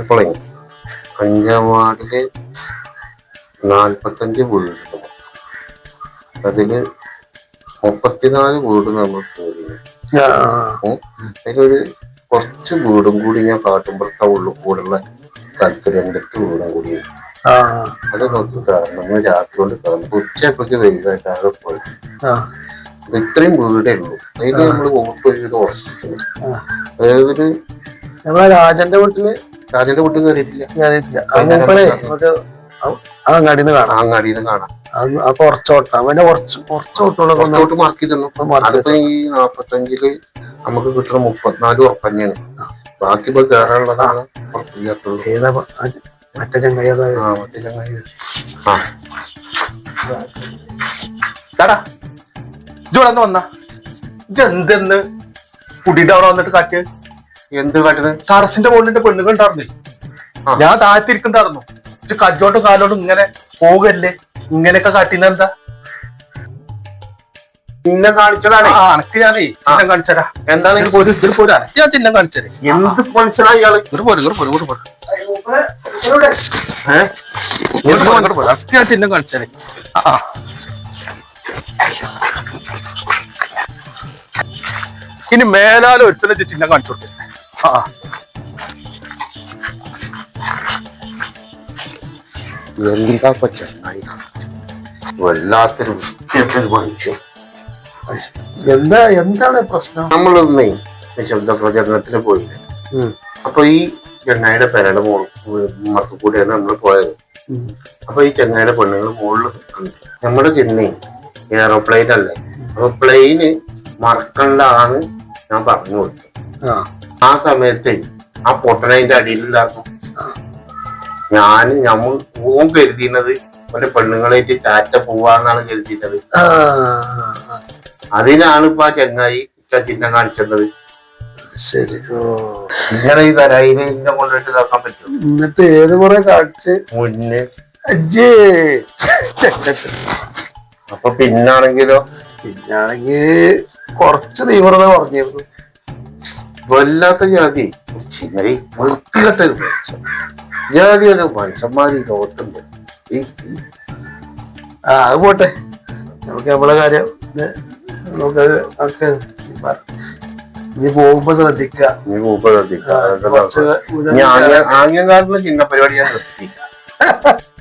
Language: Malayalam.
ഇപ്പോഴേ അഞ്ചാം വാർഡിൽ നാൽപ്പത്തഞ്ച് വീട് അതിൽ മുപ്പത്തിനാല് വീട് നമ്മൾ അതിലൊരു കുറച്ച് വീടും കൂടി ഞാൻ കാട്ടുമ്പുറത്തെ ഉള്ളു കൂടുള്ള സ്ഥലത്ത് രണ്ടിട്ട് വീടും കൂടി അത് നോക്കി കാരണം രാത്രി കൊണ്ട് കാരണം ഉച്ചപ്പൊക്കെ വൈകാട്ടാകെ പോയി. അപ്പൊ ഇത്രയും വീടേ ഉള്ളൂ. അതിന് നമ്മൾ വോട്ട് ചെയ്ത് ഉറച്ചിട്ടുണ്ട്. അതായത് നമ്മളെ രാജന്റെ വീട്ടിൽ രാജന്റെ വീട്ടിൽ കയറിയിട്ടില്ല കയറിയിട്ടില്ല ആ ആ- ആ അങ്ങാടിന്ന് കാണാം. അങ്ങാടിയിൽ നിന്ന് കാണാം. അത് ആ കുറച്ചോട്ടം. അവന്റെ കുറച്ച് കുറച്ചോട്ടുകളൊക്കെ ഒന്ന് പുറത്തോട്ട് മാർക്ക് ചെയ്തിരുന്നു. അതിപ്പോ ഈ നാപ്പത്തഞ്ചിൽ നമുക്ക് കിട്ടുന്ന മുപ്പത്തിനാല് ഉറപ്പന്നെയാണ്. ബാക്കി ഇപ്പൊ കയറാനുള്ളതാണ് ഏതാ ആ മറ്റേ ചങ്ങായി ആ മറ്റേ ചങ്ങായി. ആ. ഇജ്ജ് വന്ന ഇജ്ജ് എന്തെന്ന്? കുടിയുടെ അവിടെ വന്നിട്ട് കാറ്റ് എന്ത് കാട്ടുന്നത് ടറസിന്റെ മുകളിലിന്റെ പെണ്ണുകൾ ഉണ്ടായിരുന്നേ. ഞാൻ താഴ്ത്തിരിക്കണ്ടായിരുന്നു ഇജ്ജ് കജ്ജോട്ടും കാലോട്ടും ഇങ്ങനെ പോകല്ലേ? ഇങ്ങനെയൊക്കെ കാട്ടിന്ന എന്താ? ചിഹ്നം കാണിച്ചതാണ്. ആ അനക്ക് ഞാനേ ചിഹ്നം കാണിച്ചരാ. എന്താണ് ഒരു പോരാ. ഞാൻ ചിഹ്നം കാണിച്ചരേ. എന്ത് ഇയാൾ? ഒരു പോര് ഒരു പോര് ഒരു പോര്. ഏഹ് ഞാൻ ചിഹ്നം കാണിച്ചരേ. ആ ഇനി മേലാലും ഒറ്റ ചിഹ്നം കാണിച്ചു കൊടുത്തേ ആ. എന്താ ഇപ്പൊ ചങ്ങായി വല്ലാത്തൊരു മനുഷ്യൻ എന്താ എന്താണ് പ്രശ്നം? നമ്മളൊന്നേ നിശബ്ദ പ്രചരണത്തിന് പോയില്ല. അപ്പൊ ഈ ചെങ്ങായിയുടെ പെരയുടെ മോൾ മറത്തു കൂടിയാണ് നമ്മൾ പോയത്. അപ്പൊ ഈ ചെങ്ങായിയുടെ പെണ്ണുങ്ങൾ മുകളിൽ നമ്മുടെ ചെന്നൈ എയറോപ്ലെയിൻ അല്ലേ? അപ്പൊ പ്ലെയിന് മറക്കണ്ടാന്ന് ഞാൻ പറഞ്ഞു കൊടുത്തു. ആ സമയത്തെ ആ പൊട്ടനതിന്റെ അടിയിലുണ്ടായിരുന്നു ഞാൻ നമ്മൾ ഓൻ കരുതിയത് അവന്റെ പെണ്ണുങ്ങളായിട്ട് ചാറ്റ പോവാന്നാണ് കരുതിയത് അതിനാണ് ഇപ്പൊ ആ ചെങ്ങായി ചിഹ്നം കാണിച്ചത്. ശരി. ഇങ്ങനെ ഈ തരായിനെ ഇന്നെ കൊണ്ടിട്ട് ഇതാക്കാൻ പറ്റും എന്നിട്ട് ഏത് കുറെ കാണിച്ച്? മുന്നേ. അജ്ജേ. അപ്പൊ പിന്നാണെങ്കിലോ? പിന്നാണെങ്കിൽ കുറച്ച് തീവ്രത കുറഞ്ഞിരുന്നു. വല്ലാത്ത ജാതി. ചിങ്ങരി വൃത്തികെട്ട ഒരു മനുഷ്യൻ. ജാതി ഒരു മനുഷ്യന്മാര് ഈ ലോകത്തുണ്ട്. ആ അത് പോട്ടെ. നമുക്ക് നമ്മളെ കാര്യം നമുക്ക് നമുക്ക് ഇനി പോകുമ്പോ ശ്രദ്ധിക്കുക. നീ പോകുമ്പോ ശ്രദ്ധിക്കുക. ആംഗ്യം കാട്ടുന്ന ചിഹ്ന പരിപാടി ഞാൻ നിർത്തി